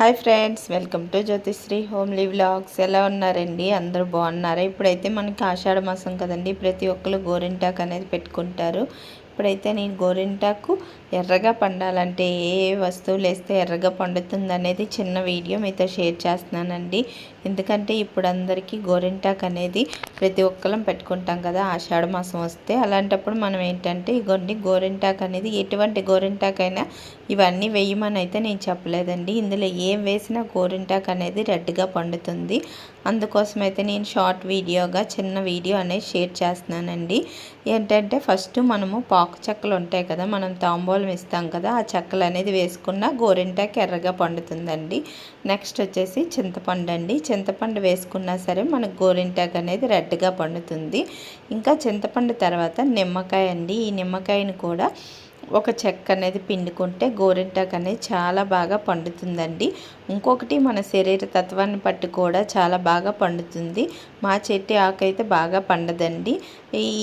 Hi friends welcome to Jyothisri homely vlogs. ఎలా ఉన్నారండి? అందరూ బాగున్నారా? ఇప్పుడైతే మనకి ఆషాఢ మాసం కదండి. ప్రతి ఒక్కరు గోరింటాకు అనేది పెట్టుకుంటారు. ఇప్పుడైతే నేను గోరింటాకు ఎర్రగా పండాలంటే ఏ ఏ వస్తువులు వేస్తే ఎర్రగా పండుతుంది అనేది చిన్న వీడియో మీతో షేర్ చేస్తున్నానండి. ఎందుకంటే ఇప్పుడు అందరికీ గోరింటాకు అనేది ప్రతి ఒక్కరం పెట్టుకుంటాం కదా ఆషాఢ మాసం వస్తే. అలాంటప్పుడు మనం ఏంటంటే ఇగోండి గోరింటాకు అనేది ఎటువంటి గోరింటాకైనా ఇవన్నీ వేయమని అయితే నేను చెప్పలేదండి. ఇందులో ఏం వేసినా గోరింటాకు అనేది రెడ్గా పండుతుంది. అందుకోసం అయితే నేను షార్ట్ వీడియోగా చిన్న వీడియో అనేది షేర్ చేస్తున్నానండి. ఏంటంటే ఫస్ట్ మనము పాకు చెక్కలు ఉంటాయి కదా మనం తాంబూలం ఇస్తాం కదా ఆ చెక్కలు అనేది వేసుకున్న గోరింటాకు ఎర్రగా పండుతుందండి. నెక్స్ట్ వచ్చేసి చింతపండు అండి చింతపండు వేసుకున్నా సరే మనకు గోరింటాకు అనేది రెడ్గా పండుతుంది. ఇంకా చింతపండు తర్వాత నిమ్మకాయ అండి. ఈ నిమ్మకాయని కూడా ఒక చెక్క అనేది పిండుకుంటే గోరింటాకు అనేది చాలా బాగా పండుతుందండి. ఇంకొకటి మన శరీర తత్వాన్ని పట్టి కూడా చాలా బాగా పండుతుంది. మా చెట్టు ఆకు అయితే బాగా పండదండి.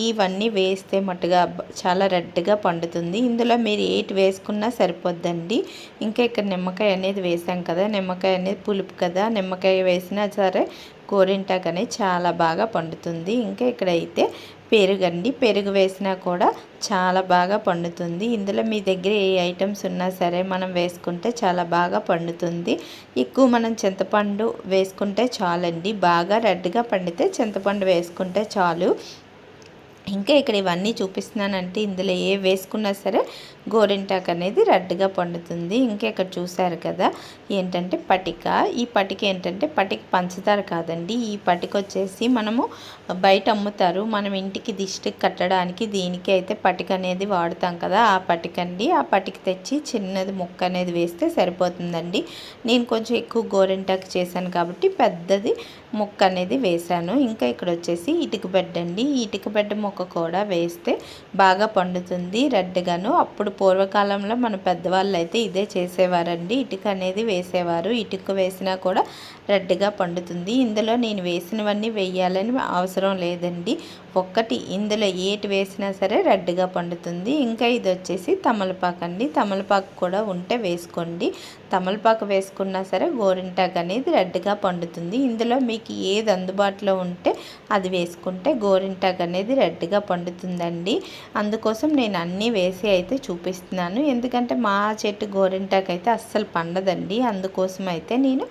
ఇవన్నీ వేస్తే మట్టుగా చాలా రెడ్గా పండుతుంది. ఇందులో మీరు ఏటి వేసుకున్నా సరిపోద్దండి. ఇంకా ఇక్కడ నిమ్మకాయ అనేది వేసాం కదా నిమ్మకాయ అనేది పులుపు కదా నిమ్మకాయ వేసినా సరే గోరింటాకు అనేది చాలా బాగా పండుతుంది. ఇంకా ఇక్కడైతే పెరుగండి. పెరుగు వేసినా కూడా చాలా బాగా పండుతుంది. ఇందులో మీ దగ్గర ఏ ఐటమ్స్ ఉన్నా సరే మనం వేసుకుంటే చాలా బాగా పండుతుంది. ఎక్కువ మనం చింతపండు వేసుకుంటే చాలండి. బాగా రెడ్గా పండు వండితే చింతపండు వేసుకుంటే చాలు. ఇంకా ఇక్కడ ఇవన్నీ చూపిస్తున్నానంటే ఇందులో ఏ వేసుకున్నా సరే గోరింటాక్ అనేది రెడ్గా పండుతుంది. ఇంకా ఇక్కడ చూసారు కదా ఏంటంటే పటిక. ఈ పటిక ఏంటంటే పటిక పంచదార కాదండి. ఈ పటిక వచ్చేసి మనము బయట అమ్ముతారు. మనం ఇంటికి దిష్టి కట్టడానికి దీనికి అయితే పటిక అనేది వాడుతాం కదా ఆ పటిక అండి ఆ పటిక తెచ్చి చిన్నది ముక్క అనేది వేస్తే సరిపోతుందండి. నేను కొంచెం ఎక్కువ గోరింటాకు చేశాను కాబట్టి పెద్దది ముక్క అనేది వేశాను. ఇంకా ఇక్కడ వచ్చేసి ఇటుక బెడ్ అండి ఇటుక బెడ్ ముక్క కూడా వేస్తే బాగా పండుతుంది రెడ్గాను. అప్పుడు పూర్వకాలంలో మన పెద్దవాళ్ళు అయితే ఇదే చేసేవారండి. ఇటుక అనేది వేసేవారు. ఇటుక వేసినా కూడా రెడ్గా పండుతుంది. ఇందులో నేను వేసినవన్నీ వేయాలని అవసరం లేదండి. ఒక్కటి ఇందులో ఏటి వేసినా సరే రెడ్గా పండుతుంది. ఇంకా ఇది వచ్చేసి తమలపాకు అండి తమలపాకు కూడా ఉంటే వేసుకోండి. తమలపాకు వేసుకున్నా సరే గోరింటాకు అనేది రెడ్గా పండుతుంది. ఇందులో మీకు ఏది అందుబాటులో ఉంటే అది వేసుకుంటే గోరింటాకు అనేది రెడ్గా పండుతుందండి. అందుకోసం నేను అన్నీ వేసి అయితే చూపిస్తున్నాను. ఎందుకంటే మా చెట్టు గోరింటాకు అయితే అస్సలు పండదండి. అందుకోసం అయితే నేను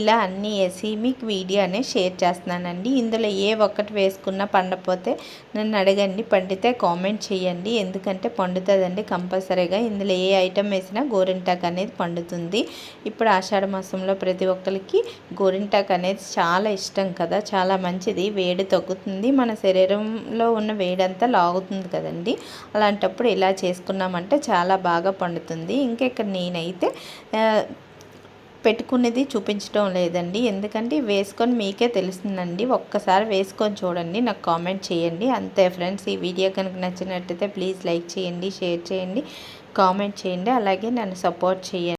ఇలా అన్నీ వేసి మీకు వీడియో అనేది షేర్ చేస్తున్నానండి. ఇందులో ఏ ఒక్కటి వేసుకున్నా పండపోతే నన్ను అడగండి. పండితే కామెంట్ చేయండి. ఎందుకంటే పండుతుందండి కంపల్సరీగా. ఇందులో ఏ ఐటెం వేసినా గోరింటాకు అనేది పండుతుంది. ఇప్పుడు ఆషాఢ మాసంలో ప్రతి ఒక్కరికి గోరింటాకు అనేది చాలా ఇష్టం కదా చాలా మంచిది వేడి తగ్గుతుంది మన శరీరంలో ఉన్న వేడంతా లాగుతుంది కదండి. అలాంటప్పుడు ఇలా చేసుకున్నామంటే చాలా బాగా పండుతుంది. ఇంకా ఇక్కడ నేనైతే పెట్టుకునేది చూపించడం లేదండి. ఎందుకంటే వేసుకొని మీకే తెలుస్తుందండి. ఒక్కసారి వేసుకొని చూడండి నాకు కామెంట్ చేయండి. అంతే ఫ్రెండ్స్ ఈ వీడియో కనుక నచ్చినట్టయితే ప్లీజ్ లైక్ చేయండి షేర్ చేయండి కామెంట్ చేయండి. అలాగే నన్ను సపోర్ట్ చేయండి.